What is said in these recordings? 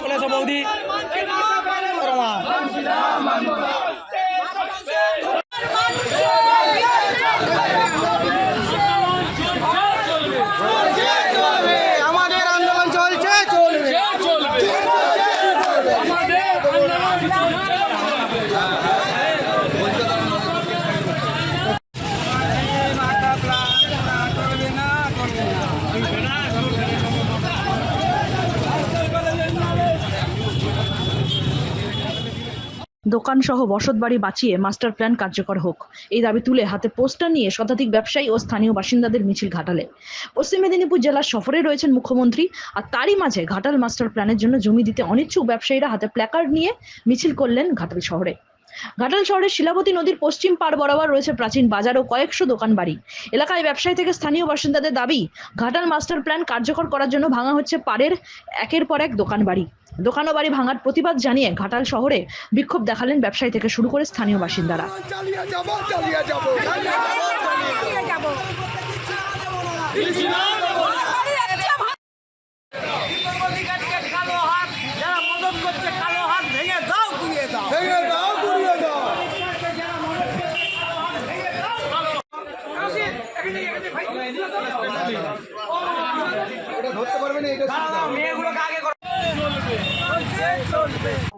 চলে এসো বৌদি। দোকানসহ বসতবাড়ি বাঁচিয়ে মাস্টার প্ল্যান কার্যকর হোক। এই দাবি তুলে হাতে পোস্টার নিয়ে শতাধিক ব্যবসায়ী ও স্থানীয় বাসিন্দাদের মিছিল ঘাটালে। পশ্চিম মেদিনীপুর জেলার সফরে রয়েছেন মুখ্যমন্ত্রী আর তারই মাঝে ঘাটাল মাস্টার প্ল্যানের জন্য জমি দিতে অনিচ্ছুক ব্যবসায়ীরা হাতে প্ল্যাকার্ড নিয়ে মিছিল করলেন ঘাটাল শহরে। ঘাটাল শহরের শিলাবতী নদীর পশ্চিম পাড় বরাবর রয়েছে প্রাচীন বাজার ও কয়েকশো দোকান বাড়ি এলাকায় ব্যবসায়ী থেকে স্থানীয় বাসিন্দাদের দাবি ঘাটাল মাস্টার প্ল্যান কার্যকর করার জন্য ভাঙা হচ্ছে পাড়ের একের পর এক দোকান বাড়ি দোকান ও বাড়ি ভাঙার প্রতিবাদ জানিয়ে ঘাটাল শহরে বিক্ষোভ দেখালেন ব্যবসায়ী থেকে শুরু করে স্থানীয় বাসিন্দারা। চালিয়ে যাব চালিয়ে যাব অধিকারীকে কালো হাত যারা মদত করছে কালো হাত ভেঙে দাও ঘুরিয়ে দাও ভেঙে দাও ঘুরিয়ে দাও এটা ধরতে পারবে না এটা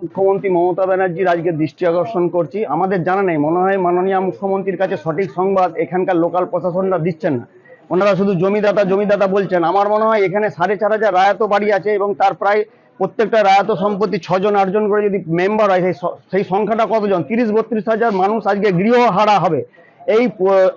মুখ্যমন্ত্রী মমতা ব্যানার্জির আজকে দৃষ্টি আকর্ষণ করছি। আমাদের জানা নেই, মনে হয় মাননীয় মুখ্যমন্ত্রীর কাছে সঠিক সংবাদ এখানকার লোকাল প্রশাসনরা দিচ্ছেন না। ওনারা শুধু জমিদাতা জমিদাতা বলছেন। আমার মনে হয় এখানে সাড়ে চার হাজার রায়ত বাড়ি আছে এবং তার প্রায় প্রত্যেকটা রায়ত সম্পত্তি ছজন, আটজন করে যদি মেম্বার হয় সেই সংখ্যাটা কতজন? তিরিশ, বত্রিশ হাজার মানুষ আজকে গৃহহারা হবে। এই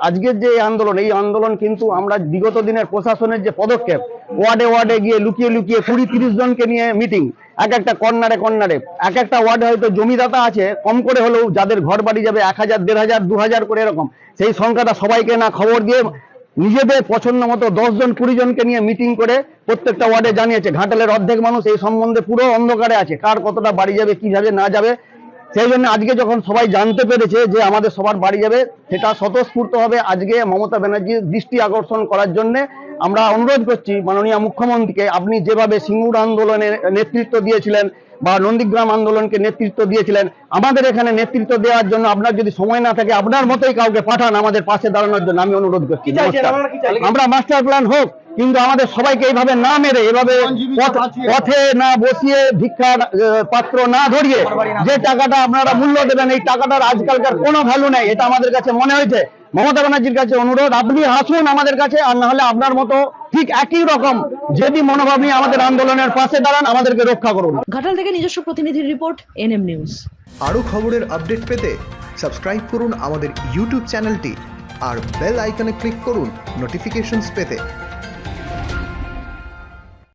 আজকের যে আন্দোলন, এই আন্দোলন কিন্তু আমরা বিগত দিনের প্রশাসনের যে পদক্ষেপ, ওয়ার্ডে ওয়ার্ডে গিয়ে লুকিয়ে লুকিয়ে কুড়ি তিরিশ জনকে নিয়ে মিটিং এক একটা কর্নারে কর্নারে, এক একটা ওয়ার্ডে হয়তো জমিদাতা আছে, কম করে হলেও যাদের ঘর বাড়ি যাবে এক হাজার, দেড় হাজার, দু হাজার করে এরকম, সেই সংখ্যাটা সবাইকে না খবর দিয়ে নিজেদের পছন্দ মতো দশজন কুড়ি জনকে নিয়ে মিটিং করে প্রত্যেকটা ওয়ার্ডে জানিয়েছে। ঘাটালের অর্ধেক মানুষ এই সম্বন্ধে পুরো অন্ধকারে আছে, কার কতটা বাড়ি যাবে, কীভাবে না যাবে সেই জন্য আজকে যখন সবাই জানতে পেরেছে যে আমাদের সবার বাড়ি যাবে, সেটা স্বতঃস্ফূর্তভাবে আজকে মমতা ব্যানার্জির দৃষ্টি আকর্ষণ করার জন্য আমরা অনুরোধ করছি মাননীয় মুখ্যমন্ত্রীকে আপনি যেভাবে সিঙ্গুর আন্দোলনের নেতৃত্ব দিয়েছিলেন বা নন্দীগ্রাম আন্দোলনকে নেতৃত্ব দিয়েছিলেন আমাদের এখানে নেতৃত্ব দেওয়ার জন্য আপনার যদি সময় না থাকে আপনার মতোই কাউকে পাঠান আমাদের পাশে দাঁড়ানোর জন্য আমি অনুরোধ করছি। আমরা মাস্টার প্ল্যান হোক কিন্তু আমাদের সবাইকে এইভাবে না মেরে এভাবে পথে না বসিয়ে ভিক্ষার পাত্র না ধরিয়ে যে টাকাটা আপনারা মূল্য দেবেন এই টাকাটার আজকালকার কোনো ভ্যালু নেই এটা আমাদের কাছে মনে হয়েছে। মমতা ব্যানার্জির কাছে অনুরোধ আপনি আসুন আমাদের কাছে আর না হলে আপনার মতো ঠিক একই রকম যদি মনোভাব নিয়ে আমাদের আন্দোলনের পাশে দাঁড়ান আমাদেরকে রক্ষা করুন। ঘাটাল থেকে নিজস্ব প্রতিনিধির রিপোর্ট এনএম নিউজ। আরও খবরের আপডেট পেতে সাবস্ক্রাইব করুন আমাদের ইউটিউব চ্যানেলটি আর বেল আইকনে ক্লিক করুন নোটিফিকেশনস পেতে।